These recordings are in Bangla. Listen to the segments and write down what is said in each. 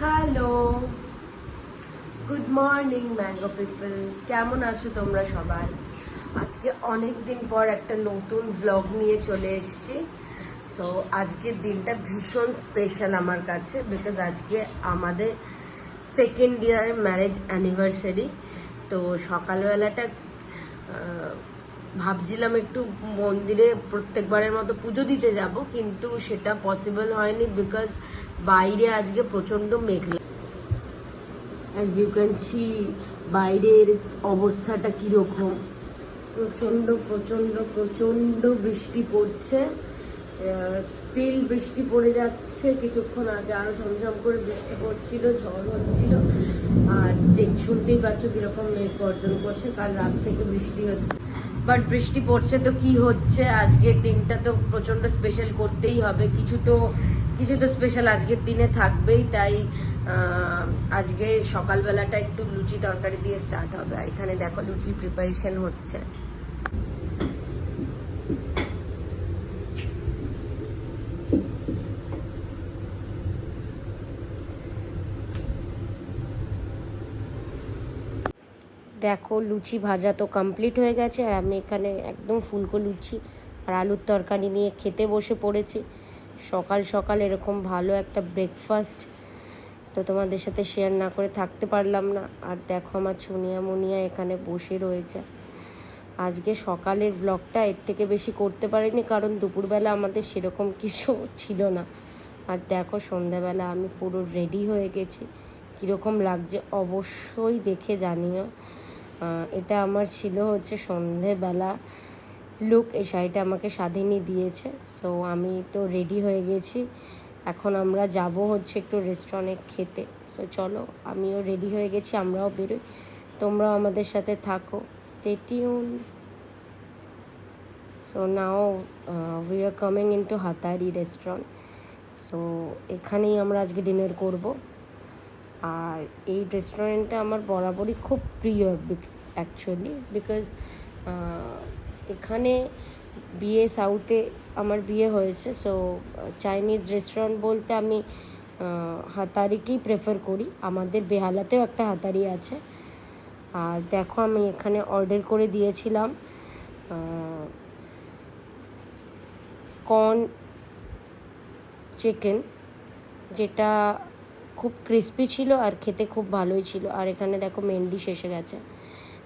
Hello good morning mango people কেমন আছো তোমরা সবাই? আজকে অনেক দিন পর একটা নতুন ব্লগ নিয়ে চলে এসেছি। সো আজকের দিনটা ভীষণ স্পেশাল আমার কাছে বিকজ আজকে আমাদের সেকেন্ড ইয়ার ম্যারেজ অ্যানিভার্সারি তো সকালবেলাটা ভাবছিলাম একটু মন্দিরে প্রত্যেকবারের মতো পুজো দিতে যাব, কিন্তু সেটা পসিবল হয়নি বিকজ বাইরে আজকে প্রচণ্ড মেঘলা। অ্যাজ ইউ ক্যান সি বাইরের অবস্থাটা কীরকম? প্রচণ্ড প্রচণ্ড প্রচণ্ড বৃষ্টি পড়ছে। স্টিল বৃষ্টি পড়ে যাচ্ছে, কিছুক্ষণ আগে আরও ঝমঝম করে বৃষ্টি পড়ছিল, ঝড় হচ্ছিল। আর দেখ, শুনতেই পাচ্ছ কীরকম মেঘ গর্জন করছে, কাল রাত থেকে বৃষ্টি হচ্ছে। বাট বৃষ্টি পড়ছে তো কি হচ্ছে? আজকের দিনটা তো প্রচণ্ড স্পেশাল করতেই হবে। কিছু তো কিছু তো স্পেশাল আজকের দিনে থাকবেই। তাই আজকে সকালবেলাটা একটু লুচি তরকারি দিয়ে স্টার্ট হবে। এখানে দেখো লুচি প্রিপারেশন হচ্ছে। দেখো লুচি ভাজা তো কমপ্লিট হয়ে গেছে আর আমি এখানে একদম ফুলকো লুচি আর আলুর তরকারি নিয়ে খেতে বসে পড়েছি। সকাল সকাল এরকম ভালো একটা ব্রেকফাস্ট তো তোমাদের সাথে শেয়ার না করে থাকতে পারলাম না। আর দেখো আমার চুনিয়া মুনিয়া এখানে বসে রয়েছে। আজকে সকালের ব্লগটা এর থেকে বেশি করতে পারিনি কারণ দুপুরবেলা আমাদের সেরকম কিছু ছিল না। আর দেখো সন্ধ্যাবেলা আমি পুরো রেডি হয়ে গেছি। কীরকম লাগছে অবশ্যই দেখে জানিও। এটা আমার ছিল হচ্ছে সন্ধেবেলা। লুক, এই শাড়িটা আমাকে স্বাধীনই দিয়েছে। সো আমি তো রেডি হয়ে গেছি। এখন আমরা যাব হচ্ছে একটু রেস্টুরেন্টে খেতে। সো চলো, আমিও রেডি হয়ে গেছি, আমরাও বেরোই। তোমরাও আমাদের সাথে থাকো। Stay tuned so now we are coming into Hatari restaurant so এখানেই আমরা আজকে ডিনার করব। আর এই রেস্টুরেন্টটা আমার বরাবরই খুব প্রিয় অ্যাকচুয়ালি বিকজ এখানে বিয়ে সাউথে আমার বিয়ে হয়েছে সো চাইনিজ রেস্টুরেন্ট বলতে আমি হাতারিকেই প্রেফার করি। আমাদের বেহালাতেও একটা হাতারি আছে। আর দেখো আমি এখানে অর্ডার করে দিয়েছিলাম কর্ন চিকেন যেটা খুব ক্রিস্পি ছিল আর খেতে খুব ভালোই ছিল। আর এখানে দেখো মেন এসে গেছে।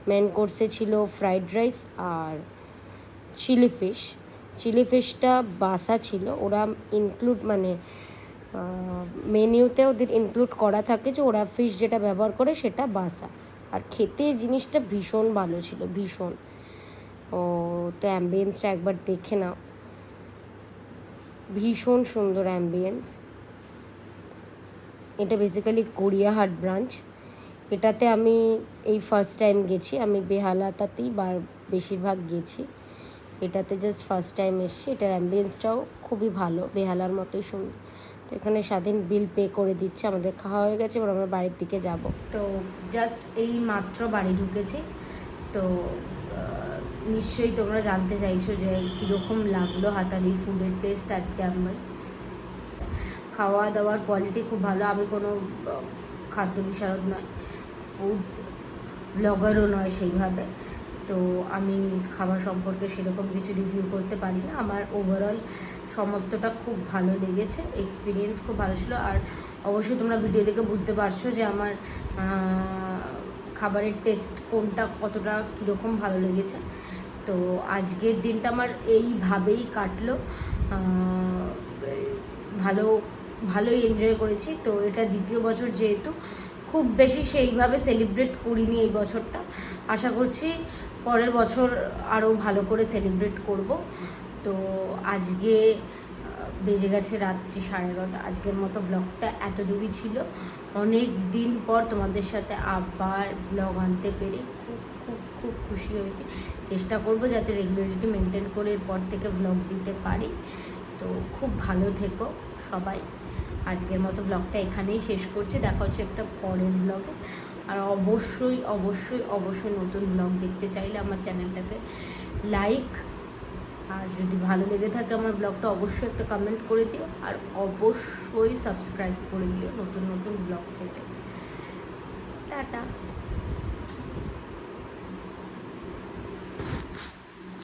মেন কোর্সে ছিল ফ্রাইড রাইস আর চিলি ফিশ চিলি ফিশটা বাসা ছিল। ওরা ইনক্লুড মানে মেনিউতে ওদের ইনক্লুড করা থাকে যে ওরা ফিশ যেটা ব্যবহার করে সেটা বাসা। আর খেতে জিনিসটা ভীষণ ভালো ছিল, ভীষণ। ও, তো অ্যাম্বিয়েন্সটা একবার দেখে নাও। ভীষণ সুন্দর অ্যাম্বিয়েন্স এটা বেসিক্যালি গড়িয়াহাট ব্রাঞ্চ এটাতে আমি এই ফার্স্ট টাইম গেছি, আমি বেহালাটাতেই বার বেশিরভাগ গেছি। এটাতে জাস্ট ফার্স্ট টাইম এসেছি, এটার অ্যাম্বিয়েন্সটাও খুবই ভালো, বেহালার মতোই সুন্দর। তো এখানে স্বাধীন বিল পে করে দিচ্ছে, আমাদের খাওয়া হয়ে গেছে, এবার আমরা বাড়ির দিকে যাব। তো জাস্ট এই মাত্র বাড়ি ঢুকেছি। তো নিশ্চয়ই তোমরা জানতে চাইছো যে কীরকম লাগল হাতালি ফুডের টেস্ট আজকে আমার। খাওয়া দাওয়ার কোয়ালিটি খুব ভালো, আমি কোনো খাদ্য বিশারদ নয়। ফুড ব্লগারও নয় সেইভাবে। তো আমি খাবার সম্পর্কে সেরকম কিছু রিভিউ করতে পারি না। আমার ওভারঅল সমস্তটা খুব ভালো লেগেছে এক্সপিরিয়েন্স খুব ভালো ছিল। আর অবশ্যই তোমরা ভিডিও দেখে বুঝতে পারছ যে আমার খাবারের টেস্ট কোনটা কতটা কীরকম ভালো লেগেছে। তো আজকের দিনটা আমার এইভাবেই কাটলো। ভালো, ভালোই এনজয় করেছি। তো এটা দ্বিতীয় বছর যেহেতু খুব বেশি সেইভাবে সেলিব্রেট করিনি এই বছরটা। আশা করছি পরের বছর আরও ভালো করে সেলিব্রেট করব। তো আজকে বেজে গেছে রাত্রি সাড়ে এগারোটা। আজকের মতো ব্লগটা এত দূরই ছিল। অনেক দিন পর তোমাদের সাথে আবার ব্লগ আনতে পেরে খুব খুব খুব খুশি হয়েছি। চেষ্টা করব যাতে রেগুলারিটি মেনটেন করে এরপর থেকে ব্লগ দিতে পারি। তো খুব ভালো থেকো সবাই। আজকের মতো ব্লগটা এখানেই শেষ করছি। দেখা হচ্ছে একটা পরের ব্লগে আর অবশ্যই অবশ্যই অবশ্যই নতুন ব্লগ দেখতে চাইলে আমার চ্যানেলটাকে লাইক আর যদি ভালো লেগে থাকে আমার ব্লগটা অবশ্যই একটা কমেন্ট করে দিও। আর অবশ্যই সাবস্ক্রাইব করে দিও নতুন নতুন ব্লগ পেতে। টাটা।